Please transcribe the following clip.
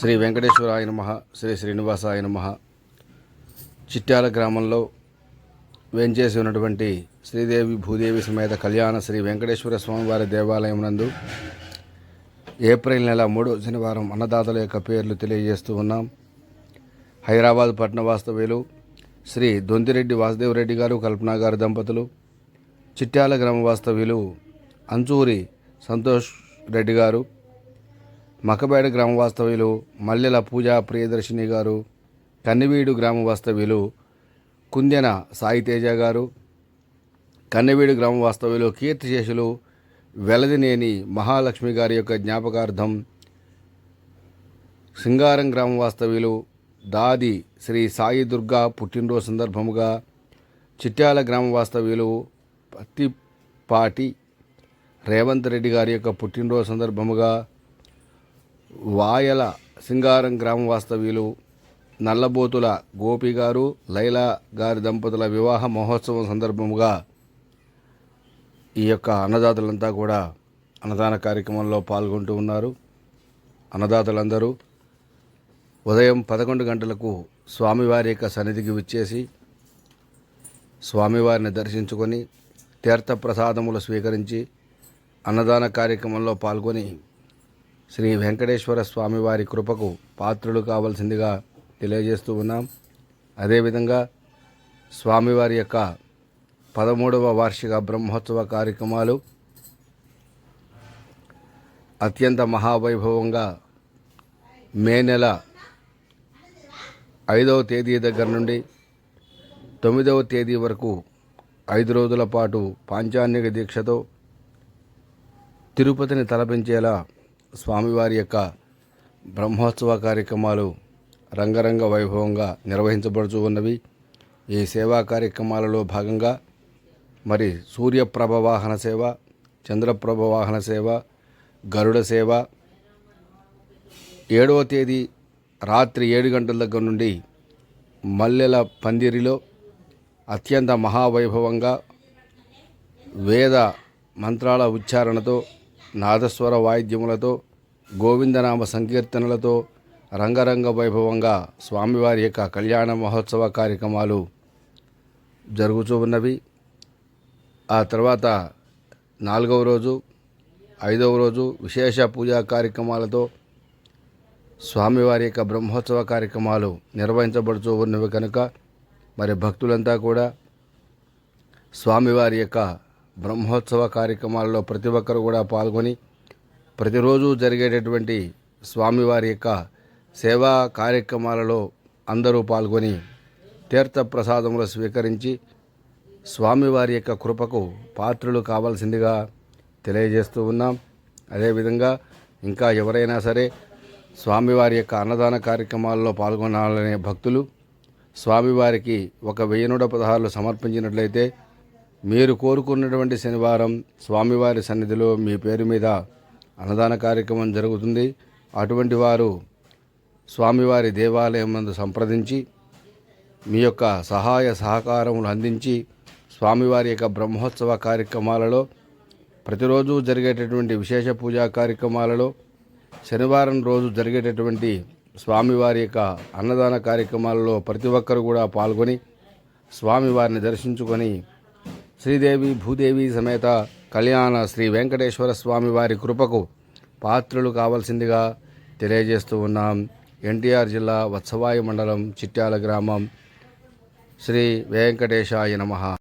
శ్రీ వెంకటేశ్వరాయ నమ శ్రీ శ్రీనివాసాయ నమ. చిట్యాల గ్రామంలో వేంచేసి ఉన్నటువంటి శ్రీదేవి భూదేవి సమేత కళ్యాణ శ్రీ వెంకటేశ్వర స్వామివారి దేవాలయం నందు ఏప్రిల్ నెల మూడో శనివారం అన్నదాతల యొక్క పేర్లు తెలియజేస్తూ ఉన్నాం. హైదరాబాద్ పట్టణ వాస్తవ్యులు శ్రీ దొంతిరెడ్డి వాసుదేవరెడ్డి గారు కల్పన గారు దంపతులు. చిట్యాల గ్రామ వాస్తవ్యులు అంచూరి సంతోష్ రెడ్డి గారు. మకబేడ గ్రామ వాస్తవ్యులు మల్లెల పూజా ప్రియదర్శిని గారు కన్నవీడు గ్రామ వాస్తవ్యులు కుందెన సాయితేజ గారు కన్నవీడు గ్రామ వాస్తవ్యులు కీర్తిశేషులు వెలదినేని మహాలక్ష్మి గారి యొక్క జ్ఞాపకార్థం సింగారం గ్రామ వాస్తవ్యులు దాది శ్రీ సాయి దుర్గా పుట్టినరోజు సందర్భముగా చిట్యాల గ్రామ వాస్తవ్యులు పత్తిపాటి రేవంత్ రెడ్డి గారి యొక్క పుట్టినరోజు సందర్భముగా వాయల సింగారం గ్రామ వాస్తవ్యులు నల్లబోతుల గోపి గారు లైలా గారి దంపతుల వివాహ మహోత్సవం సందర్భముగా ఈ యొక్క అన్నదాతలంతా కూడా అన్నదాన కార్యక్రమంలో పాల్గొంటూ ఉన్నారు. అన్నదాతలందరూ ఉదయం పదకొండు గంటలకు స్వామివారి యొక్క సన్నిధికి విచ్చేసి స్వామివారిని దర్శించుకొని తీర్థప్రసాదములు స్వీకరించి అన్నదాన కార్యక్రమంలో పాల్గొని శ్రీ వెంకటేశ్వర స్వామివారి కృపకు పాత్రులు కావాల్సిందిగా తెలియజేస్తూ ఉన్నాం. అదేవిధంగా స్వామివారి యొక్క పదమూడవ వార్షిక బ్రహ్మోత్సవ కార్యక్రమాలు అత్యంత మహావైభవంగా మే నెల ఐదవ తేదీ దగ్గర నుండి తొమ్మిదవ తేదీ వరకు ఐదు రోజుల పాటు పాంచాన్యక దీక్షతో తిరుపతిని తలపించేలా స్వామివారి యొక్క బ్రహ్మోత్సవ కార్యక్రమాలు రంగరంగ వైభవంగా నిర్వహించబడుతూ ఉన్నవి. ఈ సేవా కార్యక్రమాలలో భాగంగా మరి సూర్యప్రభ వాహన సేవ చంద్రప్రభ వాహన సేవ గరుడ సేవ. ఏడవ తేదీ రాత్రి ఏడు గంటల దగ్గర నుండి మల్లెల పందిరిలో అత్యంత మహావైభవంగా వేద మంత్రాల ఉచ్చారణతో నాదస్వర వాయిద్యములతో గోవిందనామ సంకీర్తనలతో రంగరంగ వైభవంగా స్వామివారి యొక్క కళ్యాణ మహోత్సవ కార్యక్రమాలు జరుగుతూ ఉన్నవి. ఆ తర్వాత నాలుగవ రోజు ఐదవ రోజు విశేష పూజా కార్యక్రమాలతో స్వామివారి యొక్క బ్రహ్మోత్సవ కార్యక్రమాలు నిర్వహించబడుతూ ఉన్నవి కనుక మరి భక్తులంతా కూడా స్వామివారి యొక్క బ్రహ్మోత్సవ కార్యక్రమాల్లో ప్రతి ఒక్కరు కూడా పాల్గొని ప్రతిరోజు జరిగేటటువంటి స్వామివారి యొక్క సేవా కార్యక్రమాలలో అందరూ పాల్గొని తీర్థ ప్రసాదములు స్వీకరించి స్వామివారి యొక్క కృపకు పాత్రులు కావాల్సిందిగా తెలియజేస్తూ ఉన్నాం. అదేవిధంగా ఇంకా ఎవరైనా సరే స్వామివారి యొక్క అన్నదాన కార్యక్రమాల్లో పాల్గొనాలనే భక్తులు స్వామివారికి ఒక వెయ్యి నూట పదహారులు సమర్పించినట్లయితే మీరు కోరుకున్నటువంటి శనివారం స్వామివారి సన్నిధిలో మీ పేరు మీద అన్నదాన కార్యక్రమం జరుగుతుంది. అటువంటి వారు స్వామివారి దేవాలయం నందు సంప్రదించి మీ యొక్క సహాయ సహకారములు అందించి స్వామివారి యొక్క బ్రహ్మోత్సవ కార్యక్రమాలలో ప్రతిరోజు జరిగేటటువంటి విశేష పూజా కార్యక్రమాలలో శనివారం రోజు జరిగేటటువంటి స్వామివారి యొక్క అన్నదాన కార్యక్రమాలలో ప్రతి ఒక్కరు కూడా పాల్గొని స్వామివారిని దర్శించుకొని శ్రీదేవి భూదేవి సమేత కళ్యాణ శ్రీ వెంకటేశ్వర స్వామి వారి కృపకు పాత్రులు కావాల్సిందిగా తెలియజేస్తూ ఉన్నాం. ఎన్టీఆర్ జిల్లా వత్సవాయి మండలం చిట్యాల గ్రామం. శ్రీ వెంకటేశాయ నమః.